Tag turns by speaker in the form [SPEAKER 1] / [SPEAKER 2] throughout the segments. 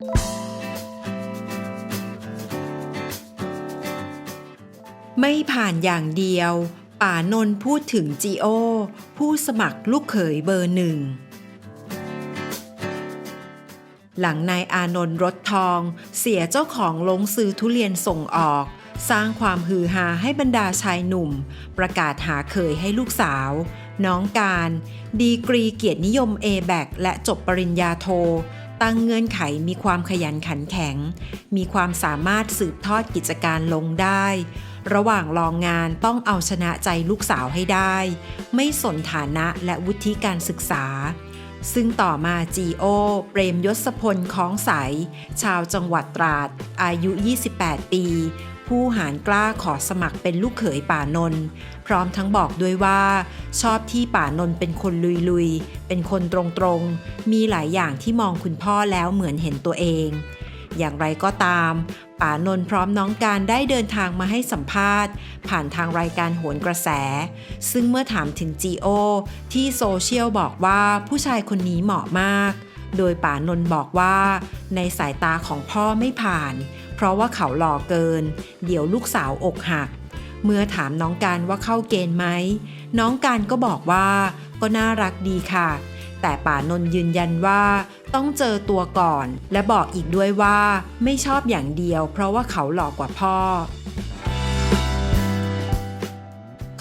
[SPEAKER 1] ไม่ผ่านอย่างเดียว ป่านนพูดถึงจีโอ ผู้สมัครลูกเขยเบอร์หนึ่ง หลังนายอานนท์รถทอง เสียเจ้าของลงซื้อทุเรียนส่งออก สร้างความฮือฮาให้บรรดาชายหนุ่ม ประกาศหาเขยให้ลูกสาว น้องการ ดีกรีเกียรตินิยม a b a c และจบปริญญาโท ตั้งเงื่อนไขมีความขยันขันแข็ง มีความสามารถสืบทอดกิจการลงได้ ระหว่างรองงานต้องเอาชนะใจลูกสาวให้ได้ ไม่สนฐานะและวุฒิการศึกษา ซึ่งต่อมาจีโอเปรมยศพลค้องใส ชาวจังหวัดตราด อายุ 28 ปี ผู้หารกล้าขอสมัครเป็นลูกเขยป่านนท์พร้อมทั้งบอกด้วยว่า ชอบที่ป่านนท์เป็นคนลุยๆ เป็นคนตรงๆ มีหลายอย่างที่มองคุณพ่อแล้วเหมือนเห็นตัวเอง อย่างไรก็ตาม ป่านนท์พร้อมน้องการได้เดินทางมาให้สัมภาษณ์ ผ่านทางรายการโหนกระแส ซึ่งเมื่อถามถึงจีโอที่โซเชียลบอกว่าผู้ชายคนนี้เหมาะมาก โดยป่านนท์บอกว่า ในสายตาของพ่อไม่ผ่าน เพราะว่าเขาหล่อเกิน เดี๋ยวลูกสาวอกหัก เมื่อถามน้องการว่าเข้าเกณฑ์ไหม น้องการก็บอกว่า ก็น่ารักดีค่ะ แต่ป่านนท์ยืนยันว่าต้องเจอตัวก่อน และบอกอีกด้วยว่าไม่ชอบอย่างเดียว เพราะว่าเขาหล่อกว่าพ่อ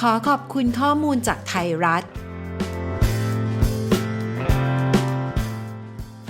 [SPEAKER 1] ขอขอบคุณข้อมูลจากไทยรัฐ